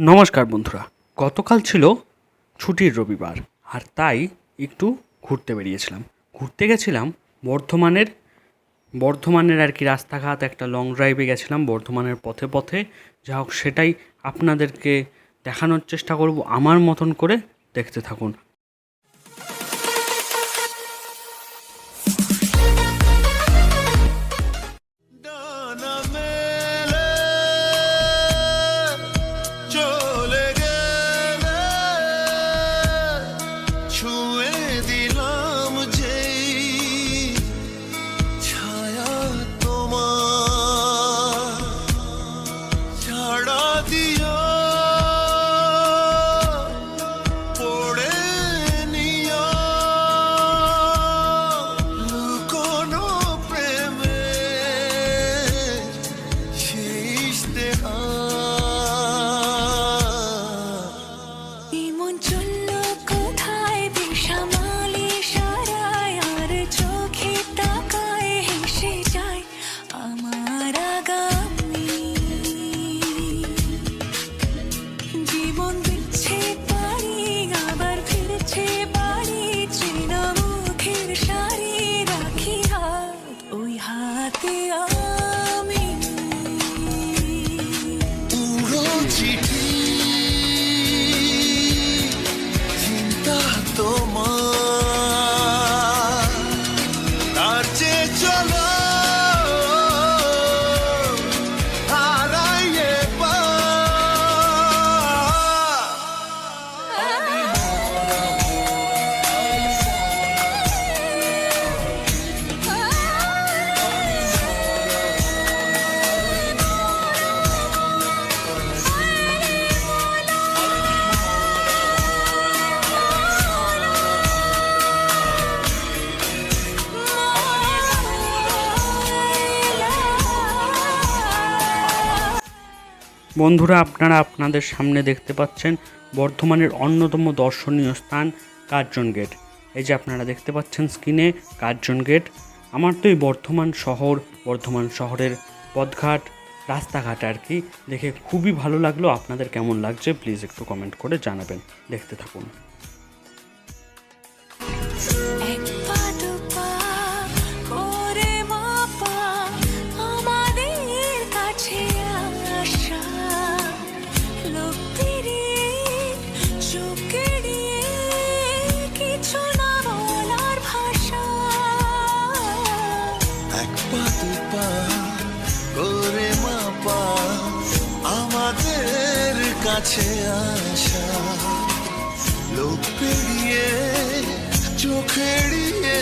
নমস্কার বন্ধুরা, গতকাল ছিল ছুটির রবিবার, আর তাই একটু ঘুরতে বেরিয়েছিলাম। ঘুরতে গেছিলাম বর্ধমানের বর্ধমানের আর কি রাস্তাঘাট, একটা লং ড্রাইভে গেছিলাম, বর্ধমানের পথে পথে। যা হোক, সেটাই আপনাদেরকে দেখানোর চেষ্টা করব, আমার মতন করে দেখতে থাকুন। বন্ধুরা, আপনারা আপনাদের সামনে দেখতে পাচ্ছেন বর্ধমানের অন্যতম দর্শনীয় স্থান কার্জন গেট। এই যে আপনারা দেখতে পাচ্ছেন স্ক্রিনে কার্জন গেট। আমার তো এই বর্ধমান শহর, বর্ধমান শহরের পথঘাট, রাস্তাঘাট আর কি, দেখে খুবই ভালো লাগল। আপনাদের কেমন লাগছে প্লিজ একটু কমেন্ট করে জানাবেন। দেখতে থাকুন। কাছে আসা লোক পেরিয়ে চোখ এড়িয়ে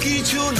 কিছু না